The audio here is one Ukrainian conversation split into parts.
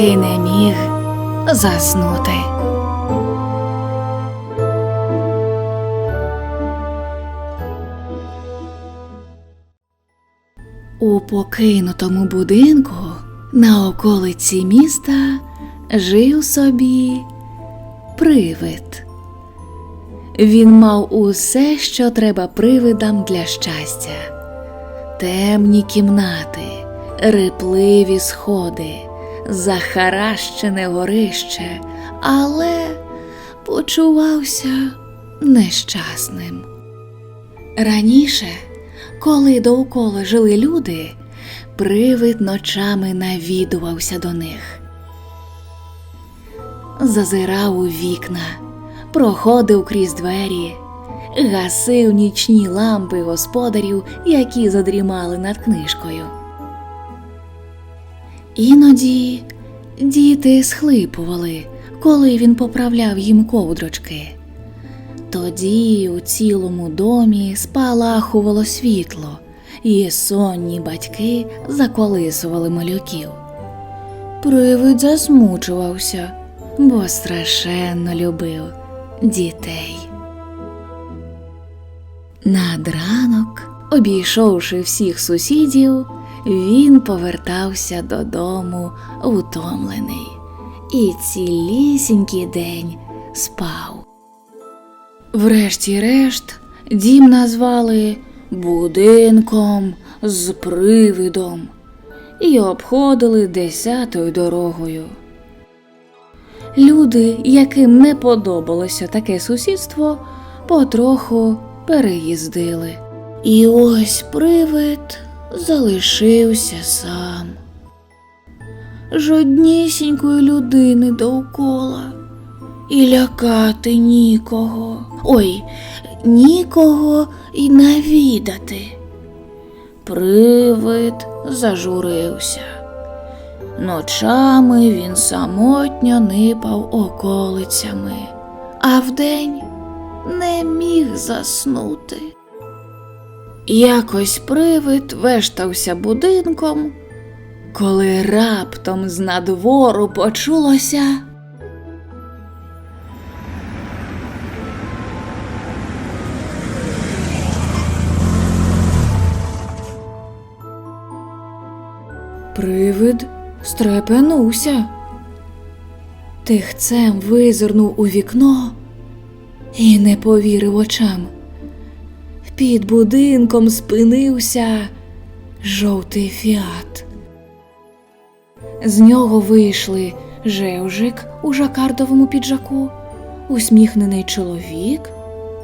який не міг заснути. У покинутому будинку на околиці міста жив собі привид. Він мав усе, що треба привидам для щастя: темні кімнати, рипливі сходи, захаращене горище, але почувався нещасним. Раніше, коли довкола жили люди, привид ночами навідувався до них. Зазирав у вікна, проходив крізь двері, гасив нічні лампи господарів, які задрімали над книжкою. Іноді діти схлипували, коли він поправляв їм ковдрочки. Тоді у цілому домі спалахувало світло, і сонні батьки заколисували малюків. Привид засмучувався, бо страшенно любив дітей. Над ранок, обійшовши всіх сусідів, він повертався додому утомлений і цілісінький день спав. Врешті-решт, дім назвали будинком з привидом і обходили десятою дорогою. Люди, яким не подобалося таке сусідство, потроху переїздили. І ось привид залишився сам. Жоднісінької людини довкола і лякати нікого. Ой, нікого і навідати. Привид зажурився. Ночами він самотньо нипав околицями, а вдень не міг заснути. Якось привид вештався будинком, коли раптом з надвору почулося. Привид стрепенувся. Тихцем визирнув у вікно і не повірив очам. Під будинком спинився жовтий фіат. З нього вийшли жевжик у жакардовому піджаку, усміхнений чоловік,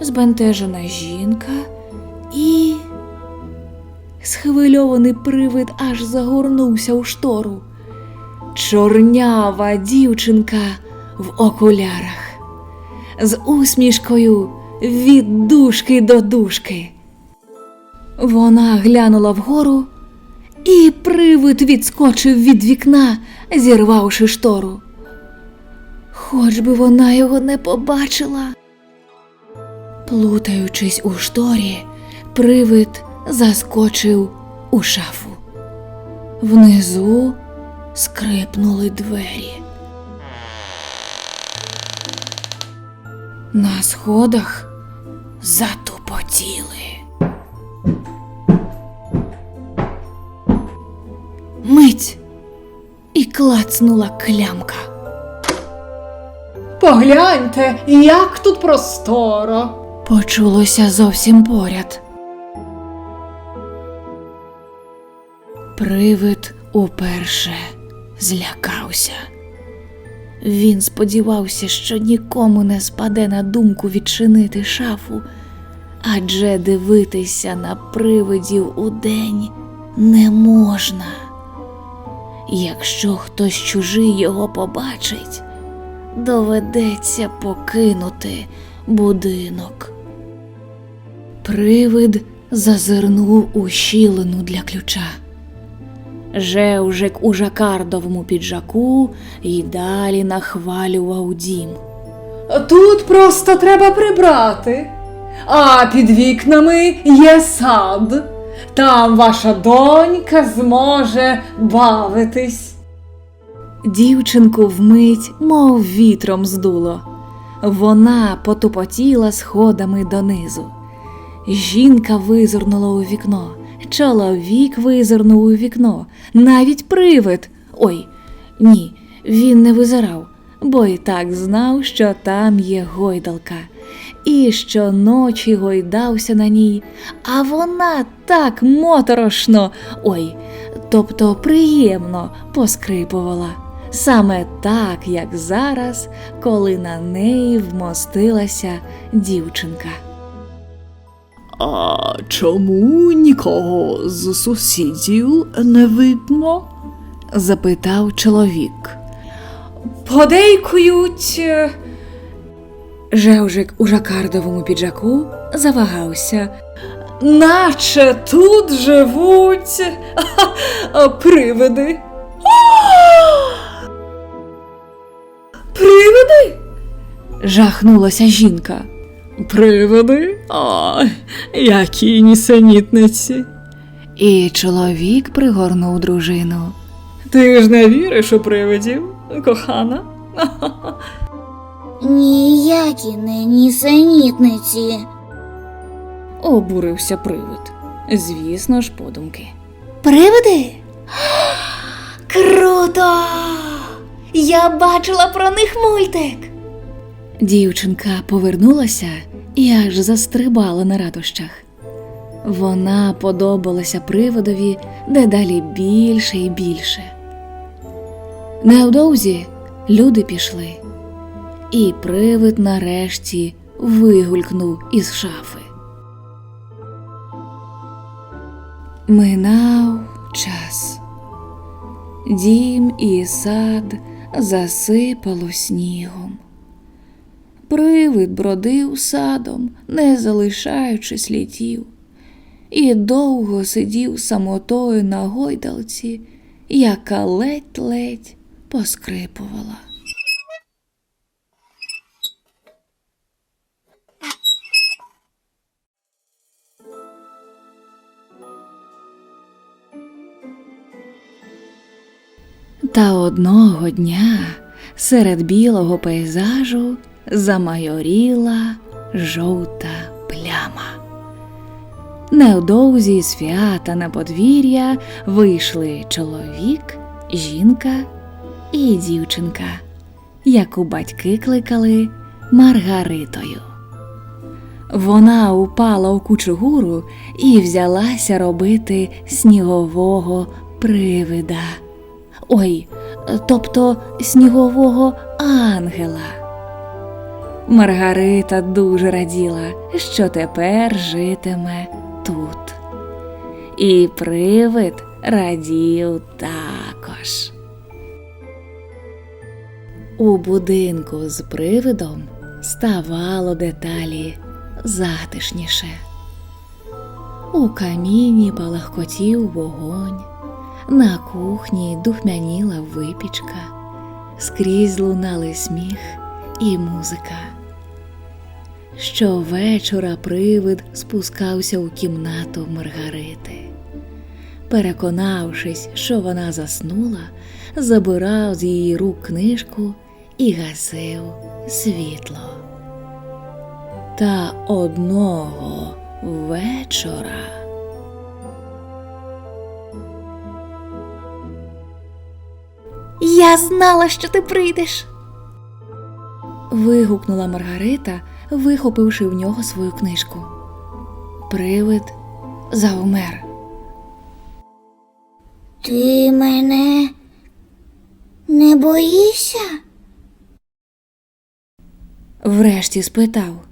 збентежена жінка і схвильований привид аж загорнувся у штору. Чорнява дівчинка в окулярах, з усмішкою від дужки до дужки. Вона глянула вгору, і привид відскочив від вікна, зірвавши штору. Хоч би вона його не побачила. Плутаючись у шторі, привид заскочив у шафу. Внизу скрипнули двері. На сходах затупотіли. Мить і клацнула клямка. Погляньте, як тут просторо. Почулося зовсім поряд. Привид уперше злякався. Він сподівався, що нікому не спаде на думку відчинити шафу, адже дивитися на привидів удень не можна. Якщо хтось чужий його побачить, доведеться покинути будинок. Привид зазирнув у щілину для ключа. Жевжик у жакардовому піджаку і далі нахвалював дім. Тут просто треба прибрати. А під вікнами є сад. Там ваша донька зможе бавитись. Дівчинку вмить, мов вітром здуло. Вона потупотіла сходами донизу. Жінка визирнула у вікно, чоловік визирнув у вікно, навіть привид. Ой, ні, він не визирав, бо й так знав, що там є гойдалка, і щоночі гойдався на ній, а вона так моторошно, ой, тобто приємно поскрипувала. Саме так, як зараз, коли на неї вмостилася дівчинка. А чому нікого з сусідів не видно? запитав чоловік. Подейкують. е, Жевжик у жакардовому піджаку завагався. Наче тут живуть привиди. Привиди? Жахнулася жінка. Привиди? А, які нісенітниці. І чоловік пригорнув дружину. Ти ж не віриш у привидів, кохана? Ніякі не нісенітниці. Обурився привид. Звісно ж, подумки. Привиди? Круто! Я бачила про них мультик. Дівчинка повернулася і аж застрибала на радощах. Вона подобалася приводові дедалі більше і більше. Невдовзі люди пішли, і привид нарешті вигулькнув із шафи. Минав час. Дім і сад засипало снігом. Привид бродив садом, не залишаючи слідів, і довго сидів самотою на гойдалці, яка ледь-ледь поскрипувала. Та одного дня серед білого пейзажу замайоріла жовта пляма. Невдовзі з свята на подвір'я вийшли чоловік, жінка і дівчинка, яку батьки кликали Маргаритою. Вона упала у кучугуру і взялася робити снігового привида. Ой, тобто снігового ангела. Маргарита дуже раділа, що тепер житиме тут. І привид радів також. У будинку з привидом ставало деталі затишніше. У каміні палахкотів вогонь, на кухні духмяніла випічка, скрізь лунали сміх і музика. Щовечора привид спускався у кімнату Маргарити. Переконавшись, що вона заснула, забирав з її рук книжку і гасив світло. Та одного вечора. Я знала, що ти прийдеш. вигукнула Маргарита, вихопивши в нього свою книжку. Привид завмер. Ти мене не боїшся? Врешті спитав.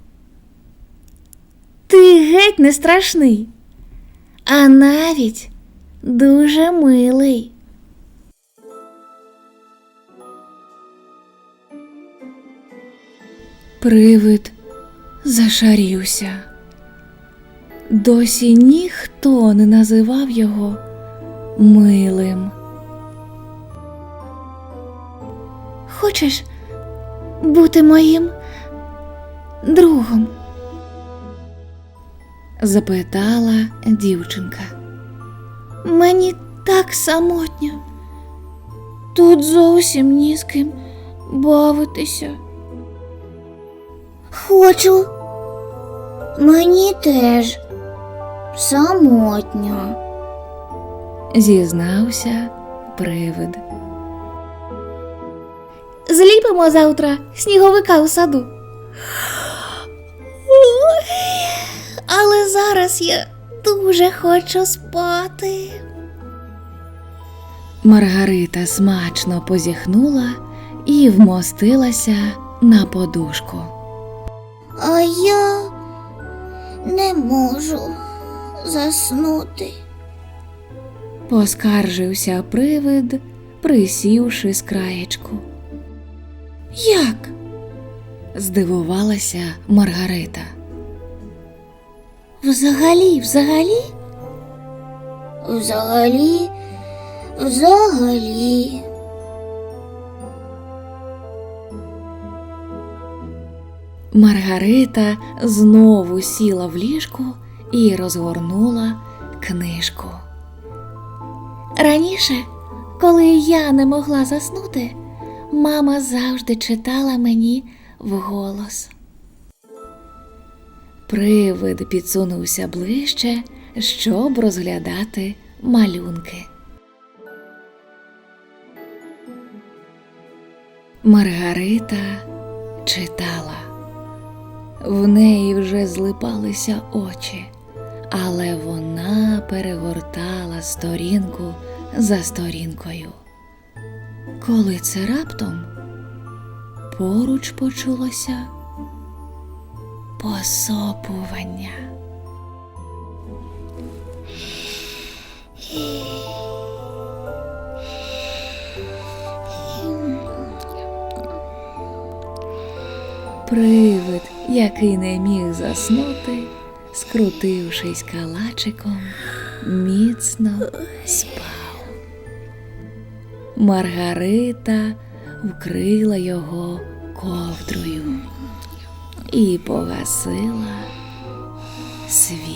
Ти геть не страшний, а навіть дуже милий. Привид зашарівся. Досі ніхто не називав його милим. Хочеш бути моїм другом? запитала дівчинка. Мені так самотньо. Тут зовсім ні з ким бавитися. Хочу. Мені теж самотньо. зізнався привид. Зліпимо завтра сніговика у саду. Але зараз я дуже хочу спати. Маргарита смачно позіхнула і вмостилася на подушку. А я не можу заснути. Поскаржився привид, присівши з краєчку. Як? Здивувалася Маргарита. Взагалі, взагалі? Взагалі, взагалі. Маргарита знову сіла в ліжку і розгорнула книжку. Раніше, коли я не могла заснути, мама завжди читала мені вголос. Привид підсунувся ближче, щоб розглядати малюнки. Маргарита читала. В неї вже злипалися очі, але вона перегортала сторінку за сторінкою. Коли це раптом поруч почулося посопування. Привид, який не міг заснути, скрутившись калачиком, міцно спав. Маргарита вкрила його ковдрою і погасила світло.